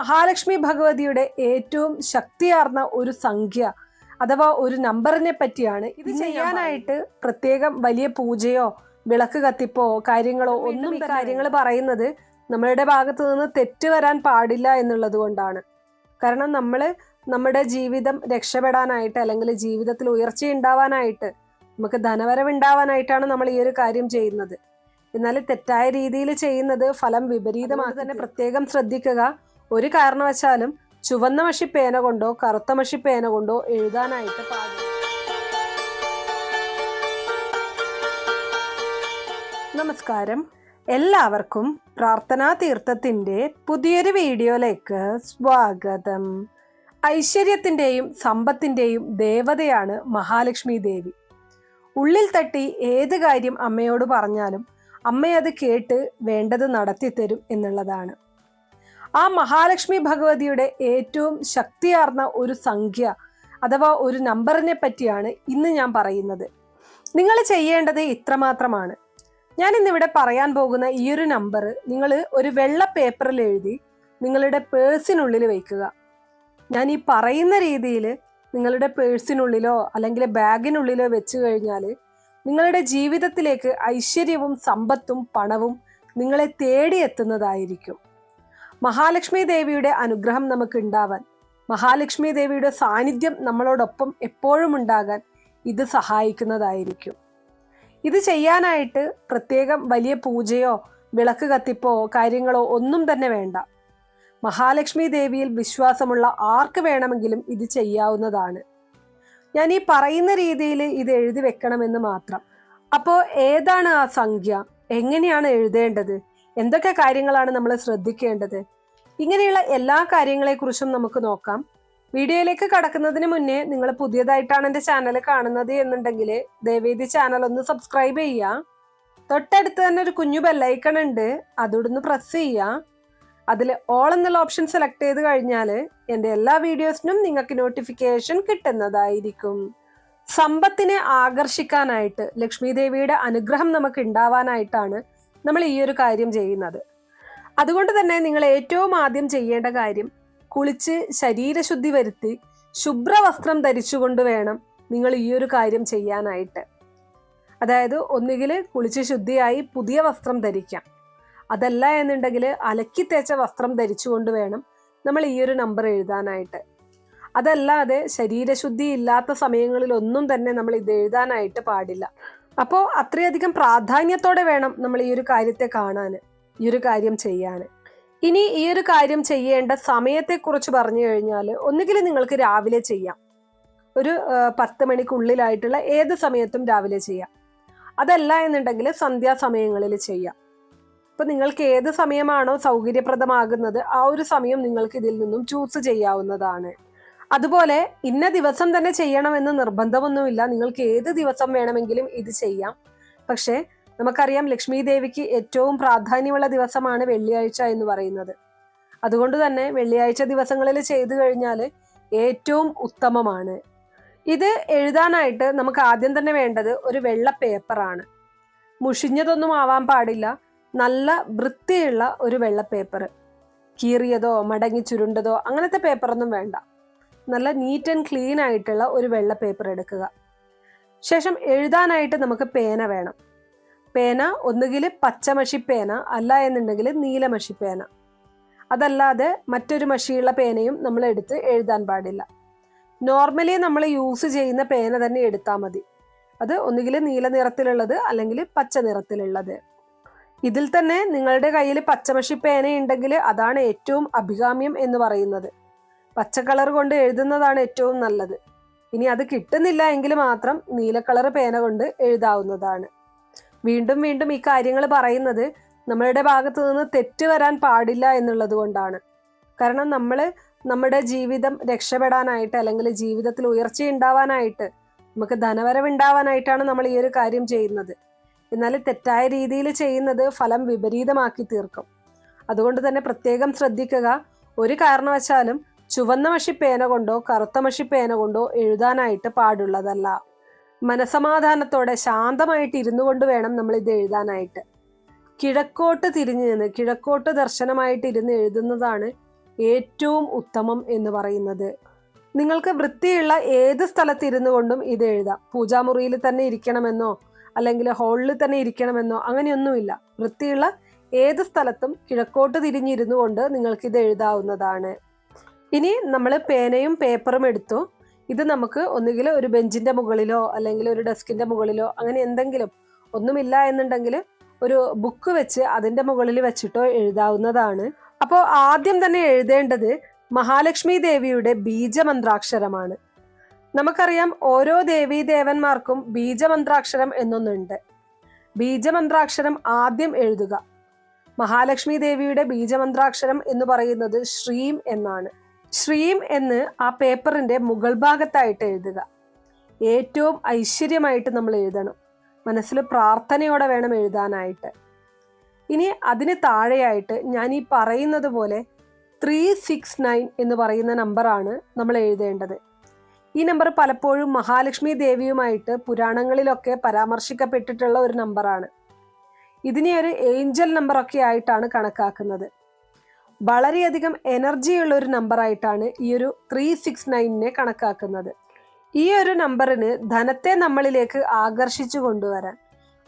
മഹാലക്ഷ്മി ഭഗവതിയുടെ ഏറ്റവും ശക്തിയാർന്ന ഒരു സംഖ്യ അഥവാ ഒരു നമ്പറിനെ പറ്റിയാണ്. ഇത് ചെയ്യാനായിട്ട് പ്രത്യേകം വലിയ പൂജയോ വിളക്ക് കത്തിപ്പോ കാര്യങ്ങളോ ഒന്നും ഈ കാര്യങ്ങൾ പറയുന്നത് നമ്മളുടെ ഭാഗത്തു നിന്ന് തെറ്റ് വരാൻ പാടില്ല എന്നുള്ളത് കൊണ്ടാണ്. കാരണം നമ്മൾ നമ്മുടെ ജീവിതം രക്ഷപ്പെടാനായിട്ട് അല്ലെങ്കിൽ ജീവിതത്തിൽ ഉയർച്ച ഉണ്ടാവാനായിട്ട് നമുക്ക് ധനവരവ് ഉണ്ടാവാനായിട്ടാണ് നമ്മൾ ഈ ഒരു കാര്യം ചെയ്യുന്നത്. എന്നാൽ തെറ്റായ രീതിയിൽ ചെയ്യുന്നത് ഫലം വിപരീതമാക്കി തന്നെ പ്രത്യേകം ശ്രദ്ധിക്കുക. ഒരു കാരണവശാലും ചുവന്ന മഷി പേന കൊണ്ടോ കറുത്ത മഷി പേന കൊണ്ടോ എഴുതാനായിട്ട് പാടില്ല. നമസ്കാരം. എല്ലാവർക്കും പ്രാർത്ഥനാ തീർത്ഥത്തിന്റെ പുതിയൊരു വീഡിയോയിലേക്ക് സ്വാഗതം. ഐശ്വര്യത്തിന്റെയും സമ്പത്തിന്റെയും ദേവതയാണ് മഹാലക്ഷ്മി ദേവി. ഉള്ളിൽ തട്ടി ഏത് കാര്യം അമ്മയോട് പറഞ്ഞാലും അമ്മയത് കേട്ട് വേണ്ടത് നടത്തിത്തരും എന്നുള്ളതാണ്. ആ മഹാലക്ഷ്മി ഭഗവതിയുടെ ഏറ്റവും ശക്തിയാർന്ന ഒരു സംഖ്യ അഥവാ ഒരു നമ്പറിനെ പറ്റിയാണ് ഇന്ന് ഞാൻ പറയുന്നത്. നിങ്ങൾ ചെയ്യേണ്ടത് ഇത്രമാത്രമാണ്. ഞാൻ ഇന്നിവിടെ പറയാൻ പോകുന്ന ഈ ഒരു നമ്പർ നിങ്ങൾ ഒരു വെള്ള പേപ്പറിൽ എഴുതി നിങ്ങളുടെ പേഴ്സിനുള്ളിൽ വയ്ക്കുക. ഞാൻ ഈ പറയുന്ന രീതിയിൽ നിങ്ങളുടെ പേഴ്സിനുള്ളിലോ അല്ലെങ്കിൽ ബാഗിനുള്ളിലോ വെച്ച് കഴിഞ്ഞാൽ നിങ്ങളുടെ ജീവിതത്തിലേക്ക് ഐശ്വര്യവും സമ്പത്തും പണവും നിങ്ങളെ തേടിയെത്തുന്നതായിരിക്കും. മഹാലക്ഷ്മി ദേവിയുടെ അനുഗ്രഹം നമുക്ക് ഉണ്ടാവാൻ മഹാലക്ഷ്മി ദേവിയുടെ സാന്നിധ്യം നമ്മളോടൊപ്പം എപ്പോഴും ഉണ്ടാകാൻ ഇത് സഹായിക്കുന്നതായിരിക്കും. ഇത് ചെയ്യാനായിട്ട് പ്രത്യേകം വലിയ പൂജയോ വിളക്ക് കത്തിപ്പോ കാര്യങ്ങളോ ഒന്നും തന്നെ വേണ്ട. മഹാലക്ഷ്മി ദേവിയിൽ വിശ്വാസമുള്ള ആർക്ക് വേണമെങ്കിലും ഇത് ചെയ്യാവുന്നതാണ്. ഞാൻ ഈ പറയുന്ന രീതിയിൽ ഇത് എഴുതി വെക്കണമെന്ന് മാത്രം. അപ്പോൾ ഏതാണ് ആ സംഖ്യ? എങ്ങനെയാണ് എഴുതേണ്ടത്? എന്തൊക്കെ കാര്യങ്ങളാണ് നമ്മൾ ശ്രദ്ധിക്കേണ്ടത്? ഇങ്ങനെയുള്ള എല്ലാ കാര്യങ്ങളെക്കുറിച്ചും നമുക്ക് നോക്കാം. വീഡിയോയിലേക്ക് കടക്കുന്നതിന് മുന്നേ നിങ്ങൾ പുതിയതായിട്ടാണ് എന്റെ ചാനൽ കാണുന്നത് എന്നുണ്ടെങ്കിൽ ദയവേദി ചാനൽ ഒന്ന് സബ്സ്ക്രൈബ് ചെയ്യുക. തൊട്ടടുത്ത് തന്നെ ഒരു കുഞ്ഞു ബെല്ലൈക്കൺ ഉണ്ട്. അതോടൊന്ന് പ്രസ് ചെയ്യുക. അതിൽ ഓൾ എന്നുള്ള ഓപ്ഷൻ സെലക്ട് ചെയ്ത് കഴിഞ്ഞാൽ എന്റെ എല്ലാ വീഡിയോസിനും നിങ്ങൾക്ക് നോട്ടിഫിക്കേഷൻ കിട്ടുന്നതായിരിക്കും. സമ്പത്തിനെ ആകർഷിക്കാനായിട്ട് ലക്ഷ്മി ദേവിയുടെ അനുഗ്രഹം നമുക്ക് ഉണ്ടാവാനായിട്ടാണ് നമ്മൾ ഈ ഒരു കാര്യം ചെയ്യുന്നത്. അതുകൊണ്ട് തന്നെ നിങ്ങൾ ഏറ്റവും ആദ്യം ചെയ്യേണ്ട കാര്യം കുളിച്ച് ശരീരശുദ്ധി വരുത്തി ശുഭ്രവസ്ത്രം ധരിച്ചുകൊണ്ട് വേണം നിങ്ങൾ ഈ ഒരു കാര്യം ചെയ്യാനായിട്ട്. അതായത് ഒന്നുകിൽ കുളിച്ച് ശുദ്ധിയായി പുതിയ വസ്ത്രം ധരിക്കാം. അതല്ല എന്നുണ്ടെങ്കിൽ അലക്കി തേച്ച വസ്ത്രം ധരിച്ചുകൊണ്ട് വേണം നമ്മൾ ഈ ഒരു നമ്പർ എഴുതാനായിട്ട്. അതല്ലാതെ ശരീരശുദ്ധി ഇല്ലാത്ത സമയങ്ങളിലൊന്നും തന്നെ നമ്മൾ ഇത് എഴുതാനായിട്ട് പാടില്ല. അപ്പോൾ അത്രയധികം പ്രാധാന്യത്തോടെ വേണം നമ്മൾ ഈ ഒരു കാര്യത്തെ കാണാൻ ഈ ഒരു കാര്യം ചെയ്യാൻ ഇനി ഈ ഒരു കാര്യം ചെയ്യേണ്ട സമയത്തെക്കുറിച്ച് പറഞ്ഞു കഴിഞ്ഞാൽ ഒന്നുകിൽ നിങ്ങൾക്ക് രാവിലെ ചെയ്യാം. ഒരു പത്ത് മണിക്കുള്ളിലായിട്ടുള്ള ഏത് സമയത്തും രാവിലെ ചെയ്യാം. അതല്ല എന്നുണ്ടെങ്കിൽ സന്ധ്യാസമയങ്ങളിൽ ചെയ്യാം. ഇപ്പം നിങ്ങൾക്ക് ഏത് സമയമാണോ സൗകര്യപ്രദമാകുന്നത് ആ ഒരു സമയം നിങ്ങൾക്ക് ഇതിൽ നിന്നും ചൂസ് ചെയ്യാവുന്നതാണ്. അതുപോലെ ഇന്ന ദിവസം തന്നെ ചെയ്യണമെന്ന് നിർബന്ധമൊന്നുമില്ല. നിങ്ങൾക്ക് ഏത് ദിവസം വേണമെങ്കിലും ഇത് ചെയ്യാം. പക്ഷേ നമുക്കറിയാം ലക്ഷ്മി ദേവിക്ക് ഏറ്റവും പ്രാധാന്യമുള്ള ദിവസമാണ് വെള്ളിയാഴ്ച എന്ന് പറയുന്നത്. അതുകൊണ്ട് തന്നെ വെള്ളിയാഴ്ച ദിവസങ്ങളിൽ ചെയ്തു കഴിഞ്ഞാൽ ഏറ്റവും ഉത്തമമാണ്. ഇത് എഴുതാനായിട്ട് നമുക്ക് ആദ്യം തന്നെ വേണ്ടത് ഒരു വെള്ള പേപ്പറാണ്. മുഷിഞ്ഞതൊന്നും ആവാൻ പാടില്ല. നല്ല വൃത്തിയുള്ള ഒരു വെള്ള പേപ്പർ കീറിയതോ മടങ്ങി ചുരുണ്ടതോ അങ്ങനത്തെ പേപ്പറൊന്നും വേണ്ട. നല്ല നീറ്റ് ആൻഡ് ക്ലീൻ ആയിട്ടുള്ള ഒരു വെള്ള പേപ്പർ എടുക്കുക. ശേഷം എഴുതാനായിട്ട് നമുക്ക് പേന വേണം. പേന ഒന്നുകിൽ പച്ചമഷി പേന അല്ല എന്നുണ്ടെങ്കിൽ നീലമഷി പേന. അതല്ലാതെ മറ്റൊരു മഷിയുള്ള പേനയും നമ്മൾ എടുത്ത് എഴുതാൻ പാടില്ല. നോർമലി നമ്മൾ യൂസ് ചെയ്യുന്ന പേന തന്നെ എടുത്താൽ മതി. അത് ഒന്നുകിൽ നീല നിറത്തിലുള്ളത് അല്ലെങ്കിൽ പച്ച നിറത്തിലുള്ളത്. ഇതിൽ തന്നെ നിങ്ങളുടെ കയ്യിൽ പച്ചമഷി പേന ഉണ്ടെങ്കിൽ അതാണ് ഏറ്റവും അഭികാമ്യം എന്ന് പറയുന്നത്. പച്ച കളർ കൊണ്ട് എഴുതുന്നതാണ് ഏറ്റവും നല്ലത്. ഇനി അത് കിട്ടുന്നില്ല എങ്കിൽ മാത്രം കളർ പേന കൊണ്ട് എഴുതാവുന്നതാണ്. വീണ്ടും വീണ്ടും ഈ കാര്യങ്ങൾ പറയുന്നത് നമ്മളുടെ ഭാഗത്ത് നിന്ന് തെറ്റ് വരാൻ പാടില്ല എന്നുള്ളത് കൊണ്ടാണ്. കാരണം നമ്മൾ നമ്മുടെ ജീവിതം രക്ഷപ്പെടാനായിട്ട് അല്ലെങ്കിൽ ജീവിതത്തിൽ ഉയർച്ച ഉണ്ടാവാനായിട്ട് നമുക്ക് ധനവരവ് ഉണ്ടാവാനായിട്ടാണ് നമ്മൾ ഈ ഒരു കാര്യം ചെയ്യുന്നത്. എന്നാൽ തെറ്റായ രീതിയിൽ ചെയ്യുന്നത് ഫലം വിപരീതമാക്കി തീർക്കും. അതുകൊണ്ട് തന്നെ പ്രത്യേകം ശ്രദ്ധിക്കുക. ഒരു കാരണവശാലും ചുവന്ന മഷിപ്പേന പേന കൊണ്ടോ കറുത്ത മഷിപ്പേന പേന കൊണ്ടോ എഴുതാനായിട്ട് പാടുള്ളതല്ല. മനസമാധാനത്തോടെ ശാന്തമായിട്ട് ഇരുന്നു കൊണ്ട് വേണം നമ്മൾ ഇത് എഴുതാനായിട്ട്. കിഴക്കോട്ട് തിരിഞ്ഞു നിന്ന് കിഴക്കോട്ട് ദർശനമായിട്ട് ഇരുന്ന് എഴുതുന്നതാണ് ഏറ്റവും ഉത്തമം എന്ന് പറയുന്നത്. നിങ്ങൾക്ക് വൃത്തിയുള്ള ഏത് സ്ഥലത്തിരുന്നു കൊണ്ടും ഇത് എഴുതാം. പൂജാമുറിയിൽ തന്നെ ഇരിക്കണമെന്നോ അല്ലെങ്കിൽ ഹോളിൽ തന്നെ ഇരിക്കണമെന്നോ അങ്ങനെയൊന്നുമില്ല. വൃത്തിയുള്ള ഏത് സ്ഥലത്തും കിഴക്കോട്ട് തിരിഞ്ഞിരുന്നു കൊണ്ട് നിങ്ങൾക്കിത് എഴുതാവുന്നതാണ്. ഇനി നമ്മൾ പേനയും പേപ്പറും എടുത്തു. ഇത് നമുക്ക് ഒന്നുകിൽ ഒരു ബെഞ്ചിന്റെ മുകളിലോ അല്ലെങ്കിൽ ഒരു ഡെസ്കിന്റെ മുകളിലോ അങ്ങനെ എന്തെങ്കിലും ഒന്നുമില്ല എന്നുണ്ടെങ്കിൽ ഒരു ബുക്ക് വെച്ച് അതിന്റെ മുകളിൽ വെച്ചിട്ടോ എഴുതാവുന്നതാണ്. അപ്പോൾ ആദ്യം തന്നെ എഴുതേണ്ടത് മഹാലക്ഷ്മി ദേവിയുടെ ബീജമന്ത്രാക്ഷരമാണ്. നമുക്കറിയാം ഓരോ ദേവീ ദേവന്മാർക്കും ബീജമന്ത്രാക്ഷരം എന്നൊന്നുണ്ട്. ബീജമന്ത്രാക്ഷരം ആദ്യം എഴുതുക. മഹാലക്ഷ്മി ദേവിയുടെ ബീജമന്ത്രാക്ഷരം എന്ന് പറയുന്നത് ശ്രീം എന്നാണ്. ശ്രീം എന്ന് ആ പേപ്പറിന്റെ മുകൾ ഭാഗത്തായിട്ട് എഴുതുക. ഏറ്റവും ഐശ്വര്യമായിട്ട് നമ്മൾ എഴുതണം. മനസ്സിൽ പ്രാർത്ഥനയോടെ വേണം എഴുതാനായിട്ട്. ഇനി അതിന് താഴെയായിട്ട് ഞാൻ ഈ പറയുന്നത് പോലെ ത്രീ സിക്സ് നയൻ എന്ന് പറയുന്ന നമ്പറാണ് നമ്മൾ എഴുതേണ്ടത്. ഈ നമ്പർ പലപ്പോഴും മഹാലക്ഷ്മി ദേവിയുമായിട്ട് പുരാണങ്ങളിലൊക്കെ പരാമർശിക്കപ്പെട്ടിട്ടുള്ള ഒരു നമ്പറാണ് ഇതിനെ ഒരു ഏഞ്ചൽ നമ്പറൊക്കെ ആയിട്ടാണ് കണക്കാക്കുന്നത്. വളരെയധികം എനർജിയുള്ള ഒരു നമ്പറായിട്ടാണ് ഈ ഒരു ത്രീ സിക്സ് നയനിനെ കണക്കാക്കുന്നത്. ഈ ഒരു നമ്പറിന് ധനത്തെ നമ്മളിലേക്ക് ആകർഷിച്ചു കൊണ്ടുവരാൻ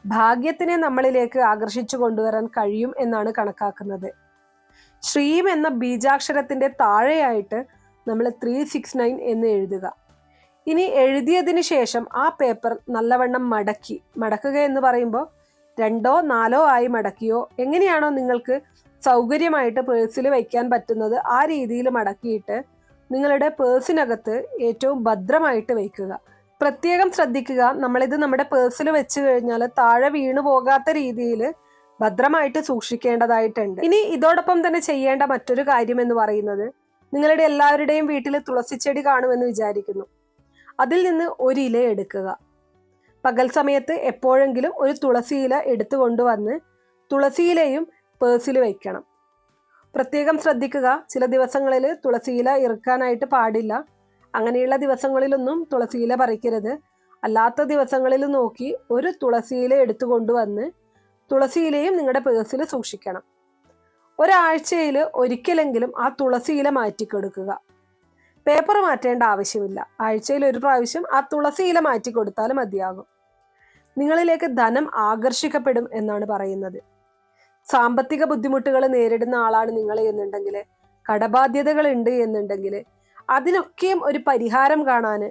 ഭാഗ്യത്തിനെ നമ്മളിലേക്ക് ആകർഷിച്ചു കൊണ്ടുവരാൻ കഴിയും എന്നാണ് കണക്കാക്കുന്നത്. ശ്രീം എന്ന ബീജാക്ഷരത്തിന്റെ താഴെയായിട്ട് നമ്മൾ ത്രീ സിക്സ് നയൻ എന്ന് എഴുതുക. ഇനി എഴുതിയതിന് ശേഷം ആ പേപ്പർ നല്ലവണ്ണം മടക്കി. മടക്കുക എന്ന് പറയുമ്പോൾ രണ്ടോ നാലോ ആയി മടക്കിയോ? എങ്ങനെയാണോ നിങ്ങൾക്ക് സൗകര്യമായിട്ട് പേഴ്സിൽ വയ്ക്കാൻ പറ്റുന്നത് ആ രീതിയിൽ മടക്കിയിട്ട് നിങ്ങളുടെ പേഴ്സിനകത്ത് ഏറ്റവും ഭദ്രമായിട്ട് വയ്ക്കുക പ്രത്യേകം ശ്രദ്ധിക്കുക. നമ്മളിത് നമ്മുടെ പേഴ്സിൽ വെച്ച് കഴിഞ്ഞാൽ താഴെ വീണു പോകാത്ത രീതിയിൽ ഭദ്രമായിട്ട് സൂക്ഷിക്കേണ്ടതായിട്ടുണ്ട്. ഇനി ഇതോടൊപ്പം തന്നെ ചെയ്യേണ്ട മറ്റൊരു കാര്യം എന്ന് പറയുന്നത് നിങ്ങളുടെ എല്ലാവരുടെയും വീട്ടിൽ ചെടി കാണുമെന്ന് വിചാരിക്കുന്നു. അതിൽ നിന്ന് ഒരു ഇല എടുക്കുക. പകൽ സമയത്ത് എപ്പോഴെങ്കിലും ഒരു തുളസി ഇല എടുത്തു കൊണ്ടുവന്ന് തുളസിയിലയും പേഴ്സിൽ വയ്ക്കണം. പ്രത്യേകം ശ്രദ്ധിക്കുക. ചില ദിവസങ്ങളിൽ തുളസിയില ഇറുക്കാനായിട്ട് പാടില്ല. അങ്ങനെയുള്ള ദിവസങ്ങളിലൊന്നും തുളസിയില പറിക്കരുത്. അല്ലാത്ത ദിവസങ്ങളിൽ നോക്കി ഒരു തുളസിയില എടുത്തു കൊണ്ടുവന്ന് തുളസിയിലയും നിങ്ങളുടെ പേഴ്സിൽ സൂക്ഷിക്കണം. ഒരാഴ്ചയിൽ ഒരിക്കലെങ്കിലും ആ തുളസിയില മാറ്റിക്കൊടുക്കുക. പേപ്പർ മാറ്റേണ്ട ആവശ്യമില്ല. ആഴ്ചയിൽ ഒരു പ്രാവശ്യം ആ തുളസിയില മാറ്റി കൊടുത്താൽ മതിയാകും. നിങ്ങളിലേക്ക് ധനം ആകർഷിക്കപ്പെടും എന്നാണ് പറയുന്നത്. സാമ്പത്തിക ബുദ്ധിമുട്ടുകൾ നേരിടുന്ന ആളാണ് നിങ്ങൾ എന്നുണ്ടെങ്കിൽ കടബാധ്യതകൾ ഉണ്ട് എന്നുണ്ടെങ്കിൽ അതിനൊക്കെയും ഒരു പരിഹാരം കാണാൻ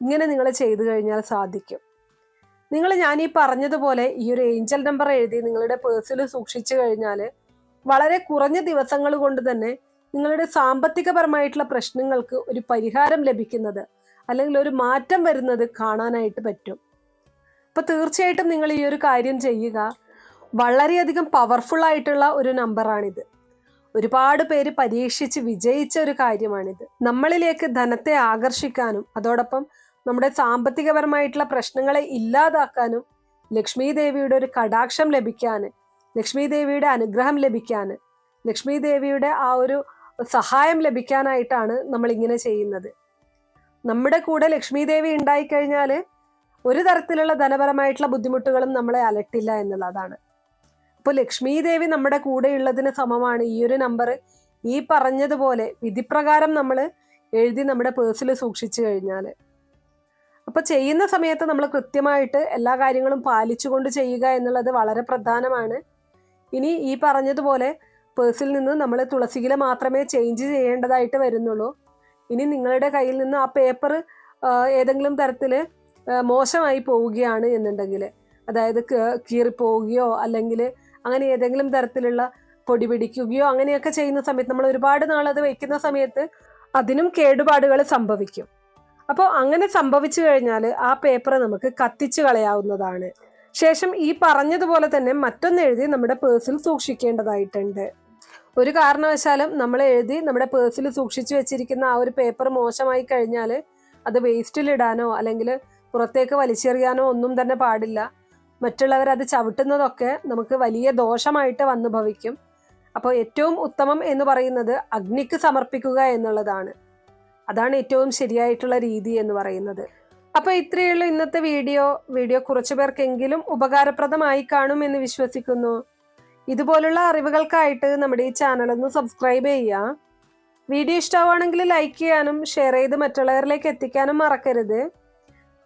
ഇങ്ങനെ നിങ്ങൾ ചെയ്തു കഴിഞ്ഞാൽ സാധിക്കും. നിങ്ങൾ ഞാൻ ഈ പറഞ്ഞതുപോലെ ഈ ഒരു ഏഞ്ചൽ നമ്പർ എഴുതി നിങ്ങളുടെ പേഴ്സിൽ സൂക്ഷിച്ചു കഴിഞ്ഞാൽ വളരെ കുറഞ്ഞ ദിവസങ്ങൾ കൊണ്ട് തന്നെ നിങ്ങളുടെ സാമ്പത്തികപരമായിട്ടുള്ള പ്രശ്നങ്ങൾക്ക് ഒരു പരിഹാരം ലഭിക്കുന്നത് അല്ലെങ്കിൽ ഒരു മാറ്റം വരുന്നത് കാണാനായിട്ട് പറ്റും. അപ്പൊ തീർച്ചയായിട്ടും നിങ്ങൾ ഈ ഒരു കാര്യം ചെയ്യുക. വളരെയധികം പവർഫുൾ ആയിട്ടുള്ള ഒരു നമ്പറാണിത് ഒരുപാട് പേര് പരീക്ഷിച്ച് വിജയിച്ച ഒരു കാര്യമാണിത്. നമ്മളിലേക്ക് ധനത്തെ ആകർഷിക്കാനും അതോടൊപ്പം നമ്മുടെ സാമ്പത്തികപരമായിട്ടുള്ള പ്രശ്നങ്ങളെ ഇല്ലാതാക്കാനും ലക്ഷ്മി ദേവിയുടെ ഒരു കടാക്ഷം ലഭിക്കാൻ ലക്ഷ്മി ദേവിയുടെ അനുഗ്രഹം ലഭിക്കാൻ ലക്ഷ്മി ദേവിയുടെ ആ ഒരു സഹായം ലഭിക്കാനായിട്ടാണ് നമ്മൾ ഇങ്ങനെ ചെയ്യുന്നത്. നമ്മുടെ കൂടെ ലക്ഷ്മി ദേവി ഉണ്ടായിക്കഴിഞ്ഞാൽ ഒരു തരത്തിലുള്ള ധനപരമായിട്ടുള്ള ബുദ്ധിമുട്ടുകളും നമ്മളെ അലട്ടില്ല എന്നുള്ളതാണ്. അപ്പോൾ ലക്ഷ്മി ദേവി നമ്മുടെ കൂടെ ഉള്ളതിന് സമമാണ് ഈ ഒരു നമ്പർ ഈ പറഞ്ഞതുപോലെ വിധിപ്രകാരം നമ്മൾ എഴുതി നമ്മുടെ പേഴ്സിൽ സൂക്ഷിച്ചു കഴിഞ്ഞാൽ അപ്പോൾ ചെയ്യുന്ന സമയത്ത് നമ്മൾ കൃത്യമായിട്ട് എല്ലാ കാര്യങ്ങളും പാലിച്ചുകൊണ്ട് ചെയ്യുക എന്നുള്ളത് വളരെ പ്രധാനമാണ്. ഇനി ഈ പറഞ്ഞതുപോലെ പേഴ്സിൽ നിന്ന് നമ്മൾ തുളസിയില മാത്രമേ ചേഞ്ച് ചെയ്യേണ്ടതായിട്ട് വരുന്നുള്ളൂ. ഇനി നിങ്ങളുടെ കയ്യിൽ നിന്ന് ആ പേപ്പർ ഏതെങ്കിലും തരത്തിൽ മോശമായി പോവുകയാണ് എന്നുണ്ടെങ്കിൽ അതായത് കീറിപ്പോവുകയോ അല്ലെങ്കിൽ അങ്ങനെ ഏതെങ്കിലും തരത്തിലുള്ള പൊടി പിടിക്കുകയോ അങ്ങനെയൊക്കെ ചെയ്യുന്ന സമയത്ത് നമ്മൾ ഒരുപാട് നാൾ അത് വെക്കുന്ന സമയത്ത് അതിനും കേടുപാടുകൾ സംഭവിക്കും. അപ്പോൾ അങ്ങനെ സംഭവിച്ചു കഴിഞ്ഞാൽ ആ പേപ്പർ നമുക്ക് കത്തിച്ചു കളയാവുന്നതാണ്. ശേഷം ഈ പറഞ്ഞതുപോലെ തന്നെ മറ്റൊന്ന് എഴുതി നമ്മുടെ പേഴ്സിൽ സൂക്ഷിക്കേണ്ടതായിട്ടുണ്ട്. ഒരു കാരണവശാലും നമ്മൾ എഴുതി നമ്മുടെ പേഴ്സിൽ സൂക്ഷിച്ചു വെച്ചിരിക്കുന്ന ആ ഒരു പേപ്പർ മോശമായി കഴിഞ്ഞാൽ അത് വേസ്റ്റിലിടാനോ അല്ലെങ്കിൽ പുറത്തേക്ക് വലിച്ചെറിയാനോ ഒന്നും തന്നെ പാടില്ല. മറ്റുള്ളവർ അത് ചവിട്ടുന്നതൊക്കെ നമുക്ക് വലിയ ദോഷമായിട്ട് വന്നു ഭവിക്കും. അപ്പോൾ ഏറ്റവും ഉത്തമം എന്ന് പറയുന്നത് അഗ്നിക്ക് സമർപ്പിക്കുക എന്നുള്ളതാണ്. അതാണ് ഏറ്റവും ശരിയായിട്ടുള്ള രീതി എന്ന് പറയുന്നത്. അപ്പോൾ ഇത്രയുള്ള ഇന്നത്തെ വീഡിയോ വീഡിയോ കുറച്ചു പേർക്കെങ്കിലും ഉപകാരപ്രദമായി കാണും എന്ന് വിശ്വസിക്കുന്നു. ഇതുപോലുള്ള അറിവുകൾക്കായിട്ട് നമ്മുടെ ഈ ചാനൽ ഒന്ന് സബ്സ്ക്രൈബ് ചെയ്യുക. വീഡിയോ ഇഷ്ടമാണെങ്കിൽ ലൈക്ക് ചെയ്യാനും ഷെയർ ചെയ്ത് മറ്റുള്ളവരിലേക്ക് എത്തിക്കാനും മറക്കരുത്.